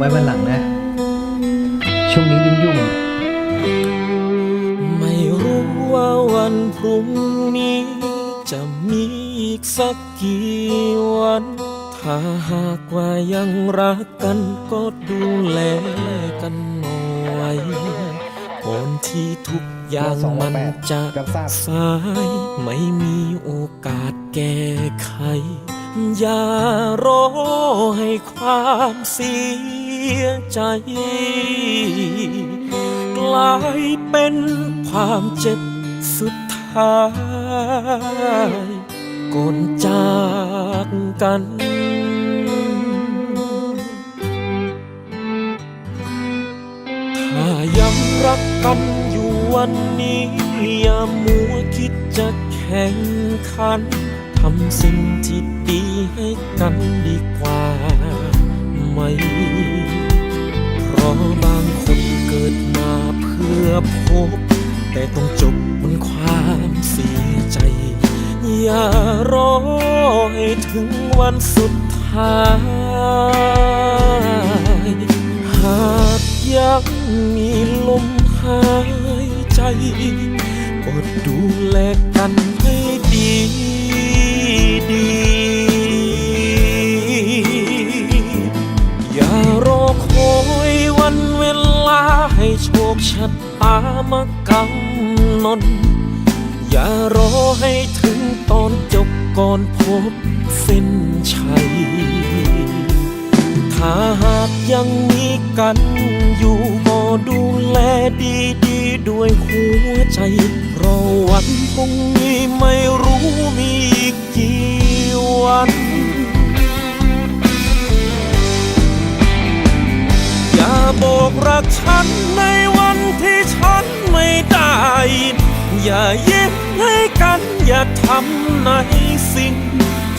ไว้วันหลังนะ ช่วงนี้ยุ่งยุ่งไม่รู้ว่าวันพรุ่งนี้ จะมีอีกสักกี่วัน ถ้าหากว่ายังรักกันก็ดูแลกันหน่อยก่อนที่ทุกอย่างมันจะสายไม่มีโอกาสแก้ไขอย่ารอให้ความเสีย ยใจ กลายเป็นความเจ็บสุดท้ายก่อนจากกันถ้ายังรักกันอยู่วันนี้อย่ามัวคิดจะแข่งขันทำสิ่งที่ดีให้กันดีกว่าไหม พราะบางคนเกิดมาเพื่อพบ แต่ต้องจบบนความเสียใจ อย่ารอให้ถึงวันสุดท้าย หากยังมีลมหายใจกดดูแล มากำหนดอย่ารอให้ถึงตอนจบก่อนพบเส้นชัย ถ้าหากยังมีกันอยู่ก็ดูแลดีๆด้วยหัวใจเพราะวันพรุ่งนี้ไม่รู้มีอีกกี่วันอย่าบอกรักฉันใน ไม่ได้ อย่ายิ้มให้กัน อย่าทำในสิ่ง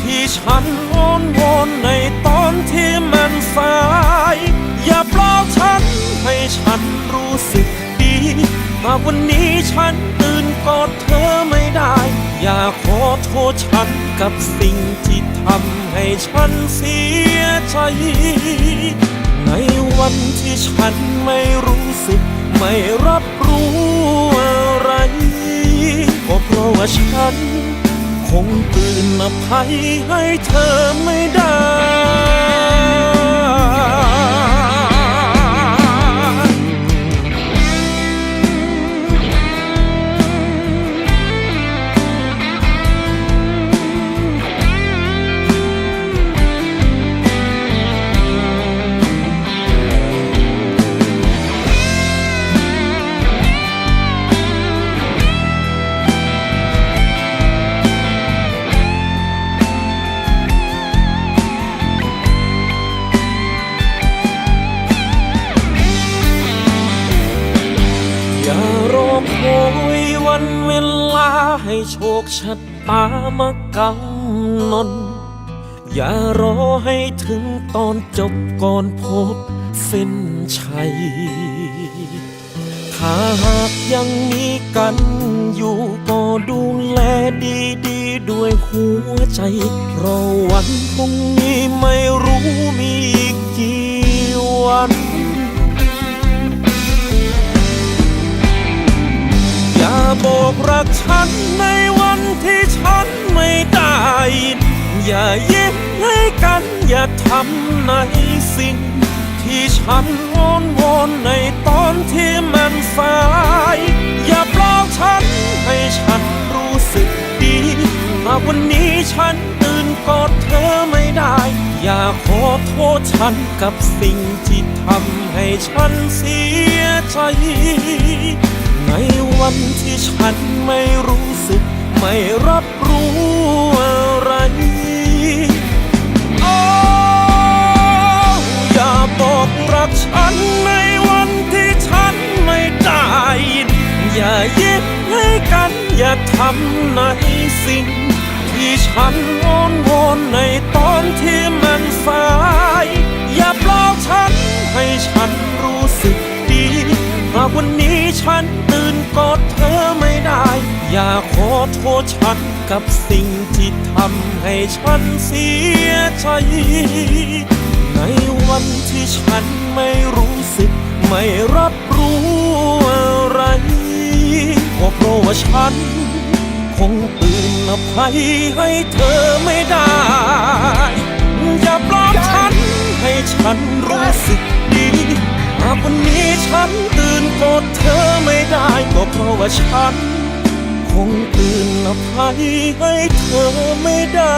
ที่ฉันอ้อนวอนในตอนที่มันสาย อย่าปลอบฉันให้ฉันรู้สึกดีหาวันนี้ฉันตื่นกอดเธอไม่ได้ อย่าขอโทษฉันกับสิ่งที่ทำให้ฉันเสียใจ ในวันที่ฉันไม่รู้สึก ไม่รับรู้อะไรก็เพราะว่าฉัน คงตื่นอภัยให้เธอไม่ได้ โชคชะตามากำหนดอย่ารอให้ถึงตอนจบก่อนพบเส้นชัย ถ้าหากยังมีกันอยู่ก็ดูแลดีๆด้วยหัวใจเพราะวันพรุ่งนี้ไม่รู้มี บอกรักฉันในวันที่ฉันไม่ได้ อย่ายิ้มให้กันอย่าทำในสิ่ง ที่ฉันอ้อนวอนในตอนที่มันสาย อย่าปลอบฉันให้ฉันรู้สึกดีหากวันนี้ฉันตื่นกอดเธอไม่ได้ อย่าขอโทษฉันกับสิ่งที่ทำให้ฉันเสียใจ ในวันที่ฉันไม่รู้สึก ไม่รับรู้อะไรโอ้อย่าบอกรักฉันในวันที่ฉันไม่ได้อย่ายิ้มให้กัน อย่าทำในสิ่ง ที่ฉันอ้อนวอนในตอนที่มันสาย อย่าปลอบฉันให้ฉันรู้สึกดีหากวันนี้ ฉันตื่นกอดเธอไม่ได้ อย่าขอโทษฉันกับสิ่งที่ทำให้ฉันเสียใจ ในวันที่ฉันไม่รู้สึก ไม่รับรู้อะไรก็เพราะว่าฉัน คงตื่นอภัยให้เธอไม่ได้ อย่าปลอบฉันให้ฉันรู้สึกดี หากวันนี้ฉันตื่น กอดเธอไม่ได้ก็เพราะว่าฉัน คงตื่นอภัยให้เธอไม่ได้